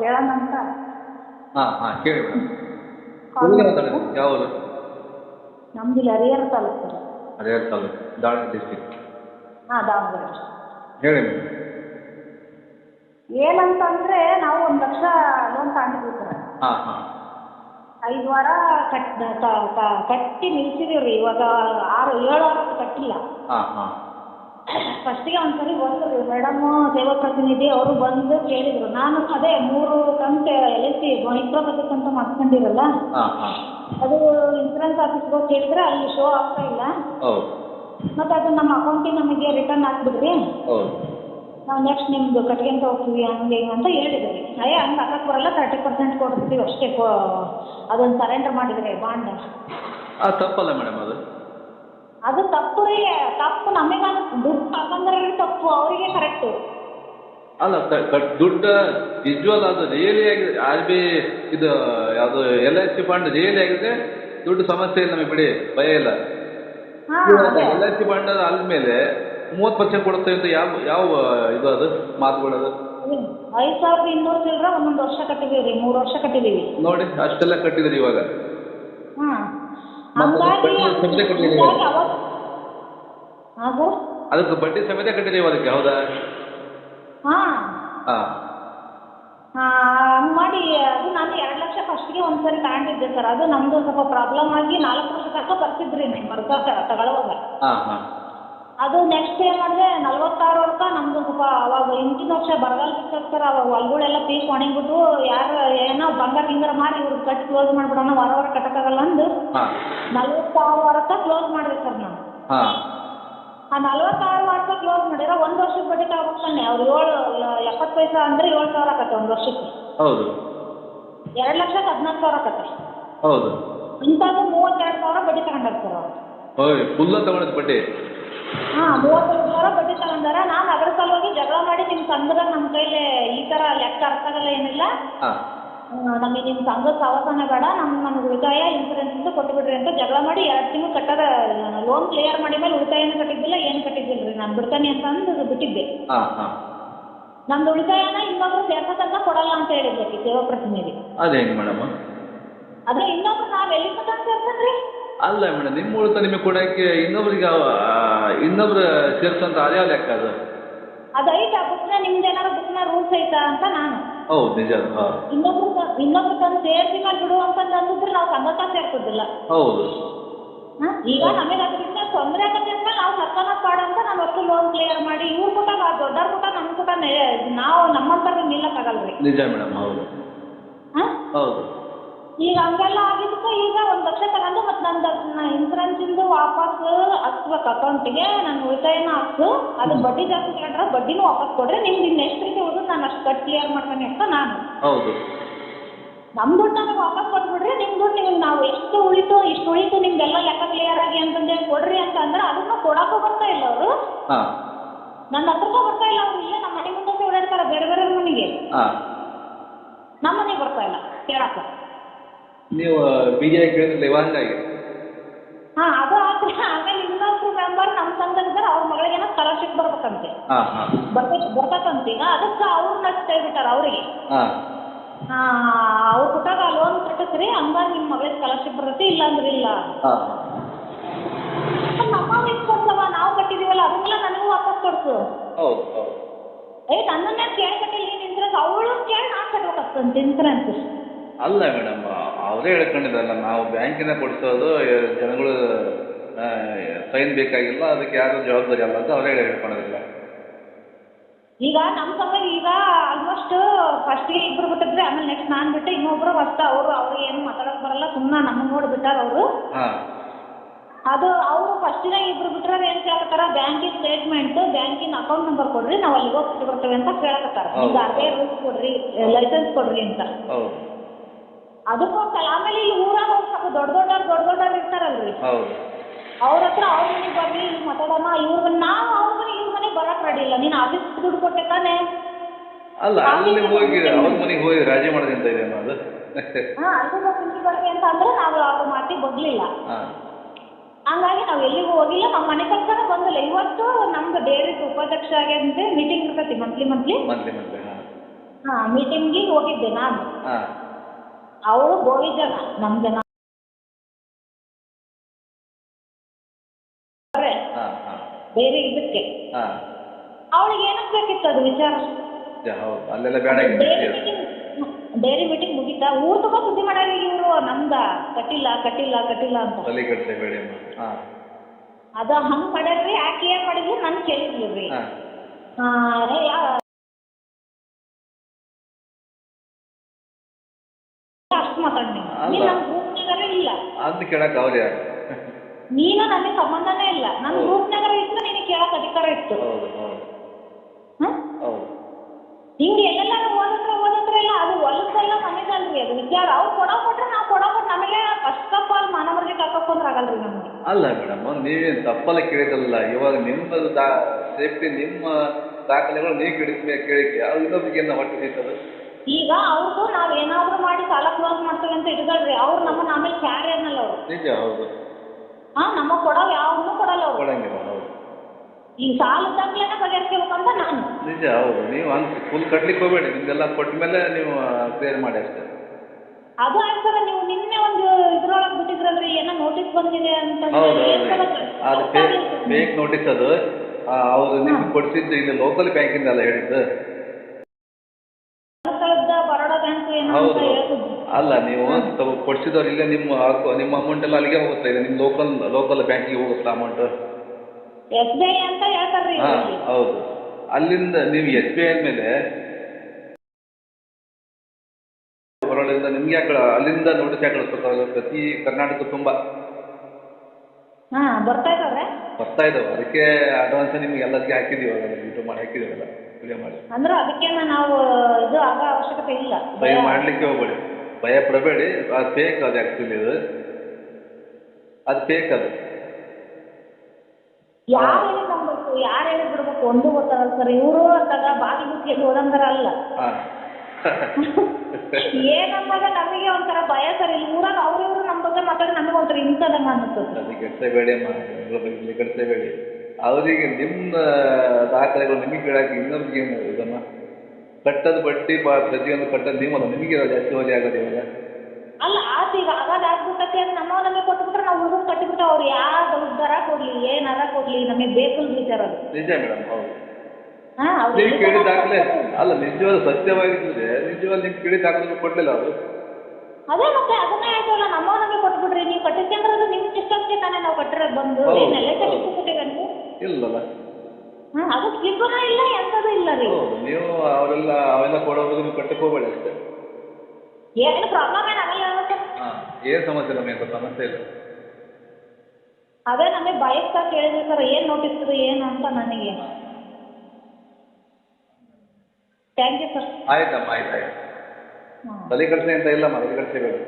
ಕೇಳೋಣ ಅಂತ ಹಾಂ ಹಾಂ ಕೇಳಿ ಮೇಡಮ್. ಕಾಲ್ ಹುಡುಗ ಮಾಡಿದ್ದು. ಮಾತಾಡೋದು ಯಾವ ಊರು ನಮ್ದು ಇಲ್ಲಿ ಹರಿಹರ ತಾಲೂಕು ಸರ್. ಹರಿಹರ ತಾಲೂಕು ದಾವಣಗೆರೆ ಡಿಸ್ಟಿಕ್ ಹಾಂ ದಾವಣಗೆರೆ ಹೇಳಿ ಮೇಡಮ್. ಏನಂತಂದ್ರೆ ನಾವು ಒಂದು ಲಕ್ಷ ಲೋನ್ ತಗೊಂಡಿದ್ವಿ ಸರ್. ಹಾಂ ಹಾಂ. ಐದು ವಾರ ಕಟ್ ಕಟ್ಟಿ ನಿಲ್ಸಿದೀವಿ ರೀ ಇವಾಗ ಆರು ಏಳು ವಾರ ಕಟ್ಟಿಲ್ಲ. ಹಾಂ ಹಾಂ. ಫಸ್ಟಿಗೆ ಒಂದ್ಸರಿ ಬಂದರು ಮೇಡಮ್ ಸೇವಾ ಪ್ರತಿನಿಧಿ ಅವರು ಬಂದು ಕೇಳಿದ್ರು. ನಾನು ಅದೇ ಮೂರು ಕಂತು ಎಲ್ ಐ ಸಿ ಇಪ್ಪತ್ತು ಅಂತ ಮಾಡ್ಕೊಂಡಿರಲ್ಲ ಹಾಂ ಹಾಂ. ಅದು ಇನ್ಸೂರೆನ್ಸ್ ಆಫೀಸ್ಗೆ ಹೋಗಿ ಕೇಳಿದ್ರೆ ಅಲ್ಲಿ ಶೋ ಆಗ್ತಾ ಇಲ್ಲ. ಮತ್ತೆ ಅದು ನಮ್ಮ ಅಕೌಂಟಿಗೆ ನಮಗೆ ರಿಟರ್ನ್ ಹಾಕ್ಬಿಡ್ರಿ. ನಾವು ನೆಕ್ಸ್ಟ್ ನಿಮ್ಮದು ಕಟ್ಕೊಂತ ಹೋಗ್ತೀವಿ ಹಂಗೆ ಹಿಂಗೆ ಅಂತ ಹೇಳಿದ್ರಿ ಅಯ್ಯ ಹಂಗೆ ಹಾಕಕ್ಕೆ ಬರಲ್ಲ ತರ್ಟಿ ಪರ್ಸೆಂಟ್ ಕೊಡ್ತೀವಿ ಅಷ್ಟೇ. ಕೊ ಅದೊಂದು ಸರೆಂಡರ್ ಮಾಡಿದ್ರೆ ಬಾಂಡ್ ತಪ್ಪಲ್ಲ ಮೇಡಮ್ ಅದು. ಅದು ತಪ್ಪು ರೀ ತಪ್ಪು ನಮಗೆ ದುಡ್ಡು ತಗೊಂಡ್ರೆ ತಪ್ಪು ಅವರಿಗೆ ಕರೆಕ್ಟು ಅಲ್ಲ ಕ- ಕ- ದುಡ್ಡು ನಿಜವಲ್ಲ ಅದು ರಿಯಲಿ ಆಗಿದೆ. ಆರ್ ಬಿ ಇದು ಯಾವುದು L I C fund really ಆಗಿದೆ. ದುಡ್ಡು ಸಮಸ್ಯೆ ಇಲ್ಲ ನಮಗೆ ಬಿಡಿ ಭಯ ಇಲ್ಲ. ಅದೇ. ಎಲ್ ಐ ಸಿ ಫಂಡ್ ಆದ್ಮೇಲೆ ಮೂವತ್ತು ಪರ್ಸೆಂಟ್ ಕೊಡುತ್ತೆ ಅಂತ ಯಾವ ಯಾವ ಇದು ಅದು ಮಾತುಗಳದು ಐದು ಸಾವಿರದ ಇನ್ನೂರು ಚಿಲ್ಲರೆ ಒಂದೊಂದು ವರ್ಷ ಕಟ್ಟಿದೀವಿ ರೀ ಮೂರು ವರ್ಷ ಕಟ್ಟಿದೀವಿ ನೋಡಿ ಅಷ್ಟೆಲ್ಲ ಕಟ್ಟಿದ್ರಿ ಇವಾಗ. ಹಾಂ. ಹಂಗಾಗಿ ಹಾಂ ಸರ್ ಅದಕ್ಕೆ ಬಡ್ಡಿ ಸಮೇತ ಕಟ್ಟಿದೀವಿ ಅದಕ್ಕೆ ಹೌದಾ? ಹಾಂ. ಹಾಂ. ಹಂಗೆ ಮಾಡಿ ಅದು ನಾನು ಎರಡು ಲಕ್ಷ ಫಸ್ಟ್ಗೆ ಒಂದು ಸರಿ ತಗೊಂಡಿದ್ದೆ ಸರ್. ಅದು ನಮ್ದು ಸ್ವಲ್ಪ ಪ್ರಾಬ್ಲಮ್ ಆಗಿ ನಾಲ್ಕು ವರ್ಷ ತನಕ ಬರ್ತಿದ್ರಿ ನೀವು ಬರ್ತಾಕ ತಗೊಳ್ಳುವಾಗ ಹಾಂ ಹಾಂ. ಅದು ನೆಕ್ಸ್ಟ್ ಏನ್ ಮಾಡಿದ್ರೆ ನಲ್ವತ್ತಾರು ವರ್ಷ ನಮ್ದು ಸ್ವಲ್ಪ ಅವಾಗ ಹಿಂದಿನ ವರ್ಷ ಬರಗಾಲ ಸರ್ ಅವಾಗ ಹೊಲ್ಗಳೆಲ್ಲ ಪೀಕ್ ಒಣಗಿಬಿಟ್ಟು ಯಾರು ಏನೋ ಬಂಗಾರ ಗಿಂಗಾರ ಮಾಡಿ ಇವ್ರು ಕಟ್ ಕ್ಲೋಸ್ ಮಾಡ್ಬಿಡೋಣ ವಾರ ವಾರ ಕಟ್ಟಕ್ಕಾಗಲ್ಲ ಅಂದು ನಲ್ವತ್ತಾರು ವಾರಕ್ಕ ಕ್ಲೋಸ್ ಮಾಡಿದೆ ಸರ್ ನಾವು ಹಾಂ. ಆ ನಲ್ವತ್ತಾರು ವಾರಕ್ಕೆ ಕ್ಲೋಸ್ ಮಾಡಿದ್ರೆ ಒಂದ್ ವರ್ಷದ ಬಡ್ಡಿ ತಗೋಬೇಕನ್ನೆ ಅವ್ರು ಏಳು ಎಪ್ಪತ್ತು ಪೈಸೆ ಅಂದ್ರೆ ಏಳು ಸಾವಿರ ಆಕತ್ತೆ ಒಂದು ವರ್ಷಕ್ಕೆ. ಹೌದು. ಎರಡು ಲಕ್ಷಕ್ಕೆ ಹದಿನಾಲ್ಕು ಸಾವಿರ ಆಕತ್ತೆ. ಹೌದು. ಇಂಥದ್ದು ಮೂವತ್ತೆರಡು ಸಾವಿರ ಬಡ್ಡಿ ತಗೊಂಡಾರ ಸರ್ ಅವ್ರು. ಫುಲ್ಲ ಹಾ ಬಡ್ಡಿ. ಹಾಂ ಮೂವತ್ತೆರಡು ಸಾವಿರ ಬಡ್ಡಿ ತಗೊಂಡಾರ. ನಾನು ಅದ್ರ ಸಲುವಾಗಿ ಜಗಳ ಮಾಡಿ ನಿಮ್ಮ ಸಂಘದಾಗ ನಮ್ಮ ಕೈಲಿ ಈ ತರ ಲೆಕ್ಕ ಅರ್ಥ ಆಗಲ್ಲ ಏನಿಲ್ಲ. ಹಾಂ. ನಮಗೆ ನಿಮ್ಮ ಸಂಘದ ಸಹವಾಸನೇ ಬೇಡ ನಮ್ಮ ನಮ್ಗೆ ಉಳಿತಾಯ ಇನ್ಸೂರೆನ್ಸ್ ಅಂತ ಬಿಡಿರಿ ಅಂತ ಜಗಳ ಮಾಡಿ ಎರಡು ತಿಂಗಳು ಕಟ್ಟದ ಲೋನ್ ಕ್ಲಿಯರ್ ಮಾಡಿದ ಮೇಲೆ ಉಳಿತಾಯನೂ ಕಟ್ಟಿದ್ದಿಲ್ಲ ಏನು ಕಟ್ಟಿದ್ದಿಲ್ಲ ರೀ ನಾನು ಬಿಡ್ತೇನೆ ಅಂತ ಅಂದು ಬಿಟ್ಟಿದ್ದೆ. ನಮ್ದು ಉಳಿತಾಯನ ಇನ್ನೊಬ್ರು ತನಕ ಕೊಡಲ್ಲ ಅಂತ ಹೇಳಿದ್ದೆ ಆಕೆ ಸೇವಾ ಪ್ರತಿನಿಧಿ ಅದು ಹೆಂಗೆ ಮೇಡಮ್ ಅದೇ ಇನ್ನೊಬ್ರು ನಾವು ಎಲ್ಲಿ ತಗೊಂಡು ರೀ ಅಲ್ಲ ಮೇಡಮ್ ನಿಮ್ಮ ಉಳಿತಾಯ ನಿಮಗೆ ಕೊಡೋಕ್ಕೆ ಇನ್ನೊಬ್ರಿಗೆ ಇನ್ನೊಬ್ರು ಸೇರ್ಸಂತ ಅದ್ಯಾವ ಲೆಕ್ಕ ಅದು. ಅದು ಐತಾ ಬುಕ್ನ ನಿಮ್ದು ಏನಾದ್ರು ಬುಕ್ನ ರೂಲ್ಸ್ ಐತಾ ಅಂತ ನಾನು. ಹೌದು ನಿಜ ಅದು ಹಾಂ. ಇನ್ನೊಬ್ರು ಇನ್ನೊಬ್ರು ತಂದು ಸೇರಿಸಿ ಮಾಡಿ ಬಿಡು ಅಂತಂದು ಅಂದಿದ್ರೆ ನಾವು ಸಂಗತ ಸೇರ್ಸೋದಿಲ್ಲ ಹೌದು. ಹಾಂ ಈಗ ನಮಗೆ ಅದರಿಂದ ತೊಂದರೆ ಆಗತ್ತೆ ಅಂತ ನಾವು ಸರ್ಕಾರ ಪಾಡ ಅಂತ ನಾವು ಅಷ್ಟು ಲೋನ್ ಕ್ಲಿಯರ್ ಮಾಡಿ ಇವ್ರ ಕೊಟ್ಟಾಗ ದೊಡ್ಡವ್ರ ಕೊಟ್ಟ ನಮ್ಮ ಕೊಟ್ಟ ನಾವು ನಮ್ಮಂಥವ್ರಿಗೆ ನಿಲ್ಲಕ್ಕಾಗಲ್ಲ ರೀ ನಿಜ ಮೇಡಮ್ ಹೌದು. ಹಾಂ? ಹೌದು. ಈಗ ಹಂಗೆಲ್ಲ ಆಗಿದ್ದಕ್ಕೆ ಈಗ ಒಂದು ಲಕ್ಷ ತಗೊಂಡು ಮತ್ತು ನಂದು ಇನ್ಸೂರೆನ್ಸಿಂದು ವಾಪಸ್ ಹಾಕ್ಸ್ಬೇಕು ಅಕೌಂಟಿಗೆ ನನ್ನ ಉಳಿತಾಯನ ಹಾಕ್ಸು. ಅದು ಬಡ್ಡಿ ಜಾಸ್ತಿ ತಗೊಂಡ್ರೆ ಬಡ್ಡಿನೂ ವಾಪಸ್ ಕೊಡ್ರಿ. ನಿಮ್ದು ಇನ್ನು ಎಷ್ಟು ರೀತಿ ಉಳಿದು ನಾನು ಅಷ್ಟು ಕಟ್ ಕ್ಲಿಯರ್ ಮಾಡ್ತೀನಿ ಅಂತ ನಾನು. ಹೌದು. ನಮ್ಮ ದುಡ್ಡು ನಮಗೆ ವಾಪಸ್ ಕೊಟ್ಬಿಡ್ರಿ. ನಿಮ್ಮ ದುಡ್ಡು ನಿಮ್ಗೆ ನಾವು ಎಷ್ಟು ಉಳಿತು ಇಷ್ಟು ಉಳಿತು ನಿಮ್ಗೆಲ್ಲ ಲೆಕ್ಕ ಕ್ಲಿಯರ್ ಆಗಿ ಅಂತಂದೇಳಿ ಕೊಡ್ರಿ ಅಂತ ಅಂದ್ರೆ ಅದನ್ನು ಕೊಡೋಕ್ಕೂ ಬರ್ತಾ ಇಲ್ಲ ಅವರು. ನನ್ ನನ್ನ ಹತ್ರಕ್ಕೂ ಬರ್ತಾ ಇಲ್ಲ. ಅವ್ರು ಇಲ್ಲೇ ನಮ್ಮ ಮನೆ ಮುಂದೆ ಓಡಾಡ್ತಾರೆ ಬೇರೆ ಬೇರೆ ಮನೆಗೆ. ನಮ್ಮ ಮನೆಗೆ ಬರ್ತಾ ಇಲ್ಲ. ಕೇಳಕ್ಕೆ. ನೀವು ಬಿ ಕೇಳಿದ್ರೆ ಕೇಳಿದ್ರಲ್ಲ ಹಾ ಹಾಂ ಅದು ಆದ್ರೆ ಆಮೇಲೆ ಇನ್ನೊಬ್ರು ಮೆಂಬರ್ ನಮ್ಮ ಸಂಘದಿದ್ದಾರೆ ಅವ್ರ ಮಗಳಿಗೇನೋ ಸ್ಕಾಲರ್ಶಿಪ್ ಬರ್ಬೇಕಂತೆ. ಹಾಂ ಹಾಂ ಬರ್ತೈತೆ ಬರ್ತೈತಂತ ಈಗ ಅದಕ್ಕೆ ಅವ್ರನ್ನ ಕೈ ಅವರಿಗೆ ಅವ್ರಿಗೆ. ಹಾಂ. ಅವ್ರು ಕೊಟ್ಟಾಗ ಲೋನ್ ಕಟ್ಟಿಸ್ರಿ ಹಂಗಾಗಿ ನಿಮ್ಮ ಮಗಳಿಗೆ ಸ್ಕಾಲರ್ಶಿಪ್ ಬರ್ತೈತಿ ಇಲ್ಲ ಅಂದ್ರೆ ಇಲ್ಲ ಹಾಂ ನಮ್ಮ ಇಸ್ಕೊಡ್ಸವ ನಾವು ಕಟ್ಟಿದೀವಲ್ಲ ಅದನ್ನೆಲ್ಲ ನನಗೂ ವಾಪಸ್ ಕೊಡ್ಸು. ಹೌದು ಹೌದು. ಏ ನನ್ನನ್ನೇ ಕೇಳಿ ಕಟ್ಟಿಲ್ಲ ನೀನು ಇನ್ಸೂರೆನ್ಸ್ ಅವಳು ಕೇಳಿ ನಾನು ಕಟ್ಬೇಕಂತ ಇನ್ಸೂರೆನ್ಸ್ ಅಲ್ಲ ಮೇಡಮ್ ಅವರೇ ಹೇಳ್ಕೊಂಡಿದ್ದಲ್ಲ ನಾವು ಬ್ಯಾಂಕಿನ ಕೊಡಿಸೋದು ಜನಗಳು ಸೈನ್ ಬೇಕಾಗಿಲ್ಲ ಅದಕ್ಕೆ ಯಾರು ಜವಾಬ್ದಾರಿ ಅಲ್ಲ ಅಂತ ಅವರೇ ಹೇಳ್ಕೊಂಡಿಲ್ಲ ಈಗ ನಮ್ಮ ಸಂಬಂಧ ಈಗ ಆಲ್ಮೋಸ್ಟ್ ಫಸ್ಟಿಗೆ ಇಬ್ರು ಬಿಟ್ಟಿದ್ರೆ ಆಮೇಲೆ ನೆಕ್ಸ್ಟ್ ನಾನು ಬಿಟ್ಟು ಇನ್ನೊಬ್ರು ಹೊಸ್ತ ಅವರು ಅವ್ರಿಗೆ ಏನು ಮಾತಾಡಕ್ ಬರಲ್ಲ ಸುಮ್ಮನೆ ನಮ್ಮನ್ನ ನೋಡಿ ಬಿಟ್ಟಾರ ಅವರು. ಹಾಂ. ಅದು ಅವರು ಫಸ್ಟಿನ ಇಬ್ರು ಬಿಟ್ಟರೆ ಏನು ಕೇಳಕತ್ತಾರ ಬ್ಯಾಂಕಿನ ಸ್ಟೇಟ್ಮೆಂಟ್ ಬ್ಯಾಂಕಿನ ಅಕೌಂಟ್ ನಂಬರ್ ಕೊಡ್ರಿ ನಾವು ಅಲ್ಲಿಗೆ ಹೋಗಿ ಬರ್ತೇವೆ ಅಂತ ಕೇಳಕತ್ತಾರ. ಈಗ ಅದೇ ರೂಲ್ಸ್ ಕೊಡ್ರಿ ಲೈಸೆನ್ಸ್ ಕೊಡ್ರಿ ಅಂತ. ಅದಕ್ಕೋಸ್ಕರ ಆಮೇಲೆ ಇಲ್ಲಿ ಊರಾಗ ಹೋಗಿ ಸ್ವಲ್ಪ ದೊಡ್ಡ ದೊಡ್ಡವ್ರು ದೊಡ್ಡ ದೊಡ್ಡವ್ರು ಇರ್ತಾರಲ್ರಿ. ಅವ್ರ ಹತ್ರ ಅವ್ರ ಮನೆಗೆ ಬರ್ರಿ ಇಲ್ಲಿ ಮಾತಾಡೋಣ ಇವ್ರ ನಾವು ಅವ್ರ ಮನೆ ಇವ್ರ ಮನೆಗೆ ಬರಕ್ಕೆ ರೆಡಿ ಇಲ್ಲ. ನೀನು ಆಫೀಸ್ ದುಡ್ಡು ಕೊಟ್ಟೆ ತಾನೇ? ಅಲ್ಲ ಅಲ್ಲಿ ಹೋಗಿ ಅವ್ರ ಮನೆಗೆ ಹೋಗಿ ರಾಜಿ ಮಾಡಿದೆ ಅಂತ ಇದೆ ಅದು? ಹಾಂ ಅಲ್ಲಿಂದ ಅಂತ ಅಂದ್ರೆ ನಾವು ಅವ್ರ ಮಾತಿಗೆ ಬಗ್ಲಿಲ್ಲ ಹಂಗಾಗಿ ನಾವು ಎಲ್ಲಿಗೂ ಹೋಗಿಲ್ಲ. ನಮ್ಮ ಮನೆ ತನಕ ಬಂದಿಲ್ಲ. ಇವತ್ತು ನಮ್ದು ಬೇರೆ ಉಪಾಧ್ಯಕ್ಷ ಆಗ್ಯಂತೆ ಮೀಟಿಂಗ್ ಇರ್ತೈತಿ ಮಂತ್ಲಿ ಮಂತ್ಲಿ ಮಂತ್ಲಿ ಮಂತ್ಲಿ ಹಾಂ. ಹಾಂ ಮೀಟಿಂಗಿಗೆ ಹೋಗಿದ್ದೆ ನಾನು. ಹಾಂ. ಅವಳು ಗೋವಿ ಜನ ನಮ್ಮ ಜನ. ಅವ್ರೆ, ಹಾಂ ಹಾಂ. ಬೇರೆ ಇದಕ್ಕೆ. ಹಾಂ. ಅವಳಿಗೆ ಏನಕ್ಕೆ ಬೇಕಿತ್ತು ಅದು ವಿಚಾರ? ಜ ಹೌದು ಅಲ್ಲೆಲ್ಲ ಬೇಡ ಡೈರಿ ಮೀಟಿಂಗ್ ಮುಗಿತಾ? ಊರ್ ತುಂಬ ಸುದ್ದಿ ಮಾಡ್ಯಾರ ಇವರು ನಮ್ದ. ಕಟ್ಟಿಲ್ಲ ಕಟ್ಟಿಲ್ಲ ಕಟ್ಟಿಲ್ಲ ಅಂತ. ತಲೆ ಹಂಗ್ ಅಮ್ಮ. ಹಾಂ. ಅದು ಹಂಗೆ ಮಾಡ್ಯಾರ್ರಿ ಆಕೆ ಏನ್ ಮಾಡಿದ್ರು ನನ್ ಕೇಳಿದ್ವಿ ರೀ. ಹಾಂ. ಯಾವ ಮಾತಾಡಿ ನೀನು ಅಲ್ಲ. ನೀನು ನಮ್ಮ ಗ್ರೂಪ್ನಾಗರ ಇಲ್ಲ. ಅದನ್ನ ಕೇಳಕ್ಕೆ ಅವ್ರು. ಯಾರು ನೀನು ನನಗೆ ಸಂಬಂಧನೇ ಇಲ್ಲ. ನನ್ನ ಹೌದು. ಇದ್ರೆ ಇತ್ತು ನಿನಗೆ ಕೇಳಕ್ಕೆ ಅಧಿಕಾರ ಇತ್ತು. ಹೌದು ಹೌದು. ಹಾಂ? ಹೌದು. ಹಿಂಗೆ ಎಲ್ಲೆಲ್ಲಾರ ಓದತ್ರ ಓದತ್ರ ಇಲ್ಲ ಅದು ಹೊಲಸೆಲ್ಲ ಮನೆದಲ್ರಿ ಅದು ವಿಚಾರ ಅವ್ರು ಕೊಡೋ ಕೊಟ್ರೆ ನಾವು ಕೊಡೋ ಕೊಟ್ಟು ನಮಗೆ ಫಸ್ಟ್ ಆಫ್ ಆಲ್ ಮಾನವರಿಗೆ ಕರ್ಕೊಂಡ್ರೆ ಆಗಲ್ರಿ ನಮಗೆ. ಅಲ್ಲ ಮೇಡಮ್ ನೀವೇನು ತಪ್ಪಲ್ಲ ಕೇಳಿದಲ್ಲ ಇವಾಗ ನಿಮ್ಮ ದಾ ಸೇಫ್ಟಿ ನಿಮ್ಮ ದಾಖಲೆಗಳು ನೀವು ಕೇಳಿದ್ಮೇಲೆ ಕೇಳಿಕೆ. ಅದು ಇನ್ನೊಬ್ರಿಗೆ ಏನು ಹೊಟ್ಟೆ ಸಿಗ್ತದೆ ಈಗ ಅವ್ರದ್ದು ನಾವು ಏನಾದರೂ ಮಾಡಿ ಸಾಲ ಕ್ಲೋಸ್ ಮಾಡ್ತೀವಿ ಅಂತ ಇಟ್ಕೊಳ್ರಿ. ಅವ್ರು ನಮ್ಮನ್ನ ಆಮೇಲೆ ಕ್ಯಾರೇ ಅನ್ನಲ್ಲ ಅವರು. ನಿಜ ಹೌದು. ಹಾಂ ನಮಗೆ ಕೊಡೋ ಯಾವನ್ನೂ ಕೊಡಲ್ಲ ಅವರು. ಕೊಡಂಗಿಲ್ಲ ಹೌದು. ಈಗ ಸಾಲದಾಗ್ಲೇನೆ ಬಗೆಹರಿಸ್ಬೇಕಂತ ನಾನು. ನಿಜ ಹೌದು. ನೀವು ಅಂತ ಫುಲ್ ಕಟ್ಲಿಕ್ಕೆ ಹೋಗಬೇಡಿ. ನಿಮ್ದೆಲ್ಲ ಕೊಟ್ಟ ಮೇಲೆ ನೀವು ಕ್ಲಿಯರ್ ಮಾಡಿ ಅಷ್ಟೇ. ಅದು ಆಯ್ತದ ನೀವು ನಿನ್ನೆ ಒಂದು ಇದ್ರೊಳಗೆ ಬಿಟ್ಟಿದ್ರಲ್ರಿ ಏನೋ ನೋಟಿಸ್ ಬಂದಿದೆ ಅಂತ ಹೌದು ಹೌದು. ಅದು? ಫೇಕ್ ಫೇಕ್ ನೋಟಿಸ್ ಅದು. ಅವ್ರು ನಿಮ್ಗೆ ಕೊಡಿಸಿದ್ದು ಇಲ್ಲಿ ಲೋಕಲ್ ಬ್ಯಾಂಕಿಂದ ಅಲ್ಲ ಹೇಳಿದ್ದು. ಬರೋಡ ಬ್ಯಾಂಕ್ ಏನೋ ಅಂತ ಹೌದು. ಹೇಳ್ತಿದ್ರು. ಅಲ್ಲ ನೀವು ತಗೊ- ಕೊಡ್ಸಿದವ್ರು ಇಲ್ಲೇ ನಿಮ್ಮ ನಿಮ್ಮ ಅಮೌಂಟ್ ಎಲ್ಲ ಅಲ್ಲಿಗೆ ಹೋಗುತ್ತೆ ಈಗ ನಿಮ್ಮ ಲೋಕಲ್ ಲೋಕಲ್ ಬ್ಯಾಂಕಿಗೆ ಹೋಗುತ್ತಾ ಅಮೌಂಟ್ ಎಸ್ ಬಿ ಐ ಅಂತ ಹೇಳ್ತಾರ್ರಿ ಹಾ ಇಲ್ಲಿ. ಹೌದು. ಅಲ್ಲಿಂದ ನೀವು ಎಸ್ ಬಿ ಐ ಮೇಲೆ ಬರೋದ್ರಿಂದ ನಿಮ್ಗೆ ಯಾಕೆ ಅಲ್ಲಿಂದ ನೋಟಿಸ್ ಯಾಕೆ ಪ್ರತಿ ಕರ್ನಾಟಕ ತುಂಬ. ಹಾ ಬರ್ತಾ ಇದಾವ್ರೆ? ಬರ್ತಾ ಇದಾವೆ. ಅದಕ್ಕೆ ಅಡ್ವಾನ್ಸ್ ನಿಮ್ಗೆ ಎಲ್ಲದಕ್ಕೆ ಹಾಕಿದೀವಿ ಇದು ಮಾಡಿ ಹಾಕಿದೀವಲ್ಲ ವಿಡಿಯೋ ಮಾಡಿ. ಅಂದ್ರೆ ಅದಕ್ಕೇನ ನಾವು ಇದು ಆಗೋ ಅವಶ್ಯಕತೆ ಇಲ್ಲ. ಭಯ ಮಾಡ್ಲಿಕ್ಕೆ ಹೋಗ್ಬೇಡಿ. ಭಯ ಪಡಬೇಡಿ. ಅದು ಫೇಕ್ ಅದು ಆ್ಯಕ್ಚುಲಿ ಇದು. ಅದು ಫೇಕ್ ಅದು. ಯಾರು ಹೇಳಿ ನಂಬಬೇಕು? ಯಾರು ಹೇಳಿ ಬಿಡ್ಬೇಕು? ಒಂದು ಗೊತ್ತಾಗಲ್ಲ ಸರ್. ಇವರು ಅಂತಾಗ ಬಾಗಿ ಬುಕ್ಕಿ ಓದಂಗಾರ ಅಲ್ಲ. ಹಾಂ. ಏನಂದಾಗ ನಮಗೆ ಒಂಥರ ಭಯ ಸರ್. ಇಲ್ಲಿ ಊರಾಗ ಅವ್ರ ಇವರು ನಮ್ಮ ಬಗ್ಗೆ ಮಾತಾಡಿ ನಮಗೆ ಒಂಥರ ಇಂಥದಂಗ ಅನ್ನಿಸ್ತದೆ ಅದು ಕೆಡಿಸಬೇಡಿ ಅಮ್ಮ. ನಿಮ್ಗಳ ಬಗ್ಗೆ ಕೆಡಿಸಬೇಡಿ ಅವರಿಗೆ ನಿಮ್ಮ ದಾಖಲೆಗಳು ನಿಮಗೆ ಕೇಳಕ್ಕೆ ಇನ್ನೊಂದು ಏನು ಇದನ್ನ? ಕಟ್ಟದ ಬಡ್ಡಿ ಬಾ ಪ್ರತಿಯೊಂದು ಕಟ್ಟದ ನೀವಲ್ಲ ನಿಮಗೆ ಜಾಸ್ತಿ ಹೊಲಿ ಆಗೋದು ಇವಾಗ. ಅಲ್ಲ ಆತ ಈಗ ಆಗಾದ ಆಗ್ಬಿಟ್ಟಕ್ಕೆ ಅಂತ ನಮ್ಮ ನಮಗೆ ಕೊಟ್ಬಿಟ್ರೆ ನಾವು ಹುಡುಗ ಕಟ್ಟಿಬಿಟ್ಟು ಅವ್ರು ಯಾವ ಉದ್ದಾರ ಕೊಡ್ಲಿ ಏನಾರ ಕೊಡ್ಲಿ ನಮಗೆ ಬೇಕು ವಿಚಾರ ಅದು. ನಿಜ ಮೇಡಮ್ ಹೌದು. ಹಾಂ ಅವ್ರು ನೀವು ಕೇಳಿದ ದಾಖಲೆ ಅಲ್ಲ ನಿಜವಾದ ಸತ್ಯವಾಗಿದ್ರೆ ನಿಜವಾದ ನಿಮ್ಗೆ ಕೇಳಿದ ದಾಖಲೆ ಕೊಡಲಿಲ್ಲ ಅವರು. ಅದೇ ಮತ್ತೆ ಅದನ್ನೇ ಹೇಳ್ತೀವಲ್ಲ ನಮ್ಮ ನಮಗೆ ನೀವು ಕಟ್ಟಿಸ್ಕೊಂಡ್ರೆ ಅದು ನಿಮ್ಮ ಸಿಸ್ಟಮ್ಗೆ ತಾನೇ ನಾವು ಕಟ್ಟಿರೋದು ಬಂದು ಹೌದು, ಏನೆಲ್ಲ ಹೌದು. ಕೊಟ್ಟಿದ್ದೀರ ನೀವು ಇಲ್ಲಲ್ಲ. ಹಾಂ ಅದು ಸ್ಲಿಪ್ಪನೂ ಇಲ್ಲ ಎಂಥದ್ದು ಇಲ್ಲ ರೀ. ಹೌದು ನೀವು ಅವರೆಲ್ಲ ಅವೆಲ್ಲ ಕೊಡೋದು ನೀವು ಕಟ್ಟಕ್ಕೆ ಹೋಗಬೇಡಿ ಅಷ್ಟೇ. ಏನು ಪ್ರಾಬ್ಲಮ್ ಏನು ಆಗಲ್ಲ ಹಾಂ ಏನು ಸಮಸ್ಯೆ ಇಲ್ಲ ಮೇಡಮ್ ಸಮಸ್ಯೆ ಇಲ್ಲ. ಅದೇ ನಮಗೆ ಬಯಸ್ತಾ ಕೇಳಿದ್ವಿ ಸರ್ ಏನು ನೋಟಿಸ್ ಏನು ಅಂತ ನನಗೆ. ಥ್ಯಾಂಕ್ ಯು ಸರ್ ಆಯ್ತಮ್ಮ ಆಯ್ತು ಆಯ್ತು. ತಲೆ ಕಡಿಸಿ ಅಂತ ಇಲ್ಲಮ್ಮ ತಲೆ ಕಡಿಸಬೇಡಿ